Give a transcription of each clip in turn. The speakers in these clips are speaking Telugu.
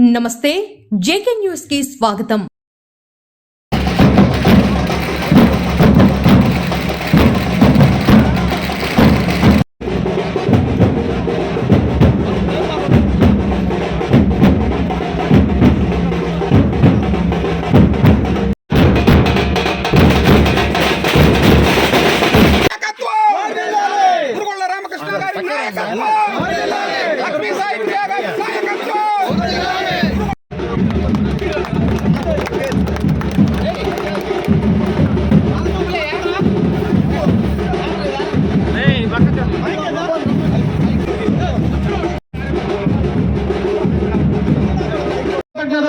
నమస్తే జేకే న్యూస్కి స్వాగతం.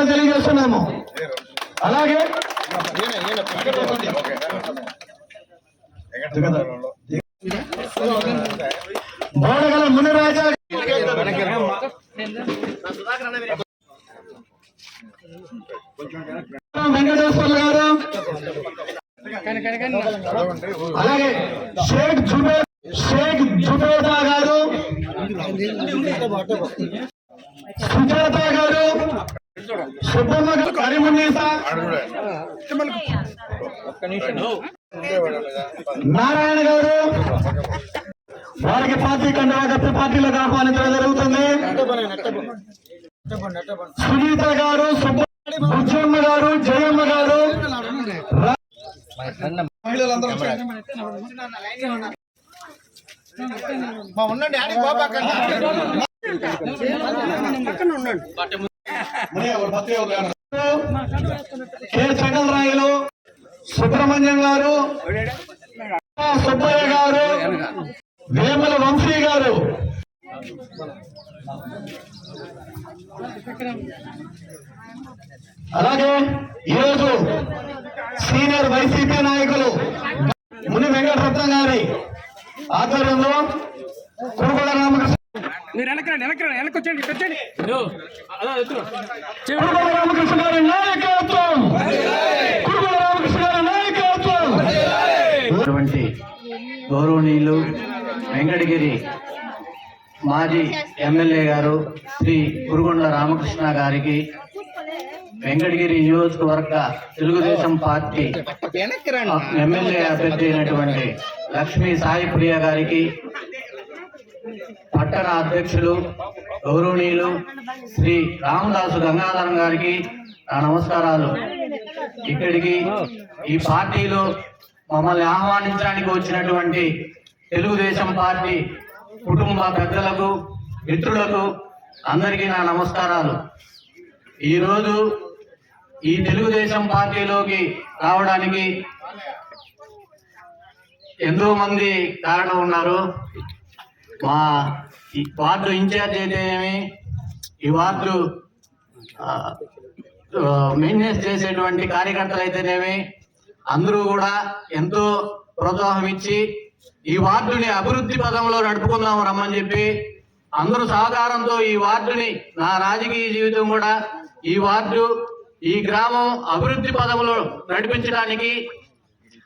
తెలియజేస్తున్నాము. అలాగే బోడగల మునిరాజా వెంకటేశ్వర్లు గారు. అలాగే షేక్ జుబేర్ సుజాత గారు. సుజాత గారు. సుబ్బమ్మ గారు కరీమున్నీసా నారాయణ గారు. వారికి పార్టీ కంటే గట్టి పార్టీలకు ఆహ్వానించడం జరుగుతుంది. సునీత గారు సుబ్బమ్మ గారు జయమ్మ గారు. ఉండండి కె చంగలరాయలు సుబ్రహ్మణ్యం గారు సుబ్బయ్య గారు వేమల వంశీ గారు అలాగే ఈరోజు సీనియర్ వైసీపీ నాయకులు ముని వెంకటరత్నం గారి ఆధ్వర్యంలో మీరు వెనక వెనక వెనక వచ్చేయండి ఇటు వచ్చేయండి. కురుగొండ రామకృష్ణ గారి నాయకత్వం. కురుగొండ రామకృష్ణ గారి నాయకత్వం. అటువంటి గౌరవనీయులు వెంకటగిరి మాజీ ఎమ్మెల్యే గారు శ్రీ కురుగొండ రామకృష్ణ గారికి వెంకటగిరి నియోజకవర్గ తెలుగుదేశం పార్టీ ఎమ్మెల్యే అభ్యర్థి అయినటువంటి లక్ష్మీ సాయి ప్రియ గారికి పట్టణ అధ్యక్షులు గౌరవనీయులు శ్రీ రామదాసు గంగాధరం గారికి నా నమస్కారాలు. ఇక్కడికి ఈ పార్టీలో మమ్మల్ని ఆహ్వానించడానికి వచ్చినటువంటి తెలుగుదేశం పార్టీ కుటుంబ పెద్దలకు మిత్రులకు అందరికీ నా నమస్కారాలు. ఈరోజు ఈ తెలుగుదేశం పార్టీలోకి రావడానికి ఎంతో మంది కారణం ఉన్నారు. మా వార్డు ఇన్ఛార్జ్ అయితేనేమి ఈ వార్డు మెయింటెనెన్స్ చేసేటువంటి కార్యకర్తలు అయితేనేమి? అందరూ కూడా ఎంతో ప్రోత్సాహం ఇచ్చి ఈ వార్డుని అభివృద్ధి పదంలో నడుపుకుందాం రమ్మని చెప్పి అందరూ సహకారంతో ఈ వార్డుని నా రాజకీయ జీవితం కూడా ఈ వార్డు ఈ గ్రామం అభివృద్ధి పదంలో నడిపించడానికి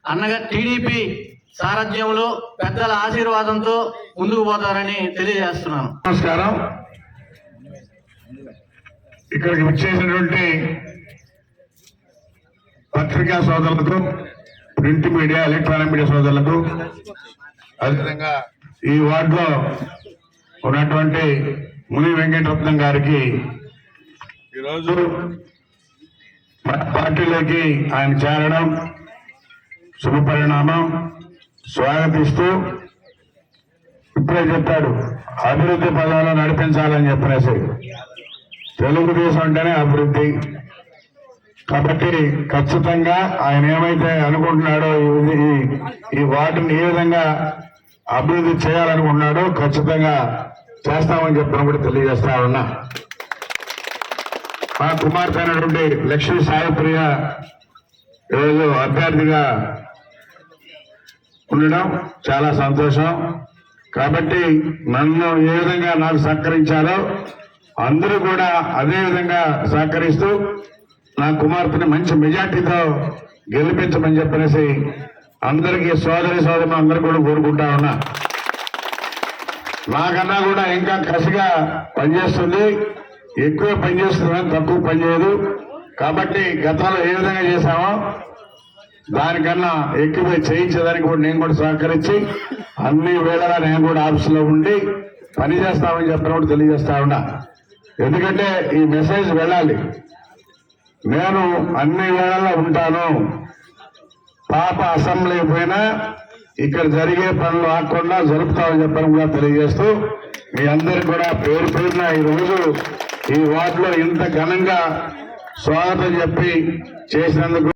అన్నగా టీడీపీ సారథ్యంలో పెద్దల ఆశీర్వాదంతో ముందుకు పోతారని తెలియజేస్తున్నాను. నమస్కారం. ఇక్కడికి వచ్చేసినటువంటి పత్రికా సోదరులకు ప్రింట్ మీడియా ఎలక్ట్రానిక్ మీడియా సోదరులకు అదేవిధంగా ఈ వార్డులో ఉన్నటువంటి ముని వెంకటరత్నం గారికి ఈరోజు పార్టీలోకి ఆయన చేరడం శుభ పరిణామం స్వాగతిస్తూ ఇప్పుడే చెప్పాడు అభివృద్ధి పదాలు నడిపించాలని చెప్పనేసి తెలుగుదేశం అంటేనే అభివృద్ధి. కాబట్టి ఖచ్చితంగా ఆయన ఏమైతే అనుకుంటున్నాడో ఈ- ఈ- ఈ వార్డుని ఏ విధంగా అభివృద్ధి చేయాలనుకుంటున్నాడో ఖచ్చితంగా చేస్తామని చెప్పడం కూడా తెలియజేస్తా ఉన్నా. మా కుమార్తె అయినటువంటి లక్ష్మీ సాయిప్రియ ఈరోజు అభ్యర్థిగా ఉండడం చాలా సంతోషం. కాబట్టి నన్ను ఏ విధంగా నాకు సహకరించారో అందరూ కూడా అదే విధంగా సహకరిస్తూ నా కుమార్తెని మంచి మెజార్టీతో గెలిపించమని చెప్పనేసి అందరికీ సోదరి సోదరులు అందరూ కూడా కోరుకుంటా ఉన్నా. నాకన్నా కూడా ఇంకా కసిగా పనిచేస్తుంది. ఎక్కువ పని చేస్తుందని తక్కువ పనిచేయదు కాబట్టి గతంలో ఏ విధంగా చేశామో దానికన్నా ఎక్కువ చేయించేదానికి కూడా నేను కూడా సహకరించి అన్ని వేళలా నేను కూడా ఆఫీసులో ఉండి పని చేస్తామని చెప్పిన కూడా తెలియజేస్తా ఉన్నా. ఎందుకంటే ఈ మెసేజ్ వెళ్ళాలి. నేను అన్ని వేళలా ఉంటాను. పాప అసెంబ్లీ పోయినా ఇక్కడ జరిగే పనులు ఆకుండా జరుపుతామని చెప్పడం కూడా తెలియజేస్తూ మీ అందరికి కూడా పేరు పేరున ఈ రోజు ఈ వార్డులో ఇంత ఘనంగా స్వాగతం చెప్పి చేసినందుకు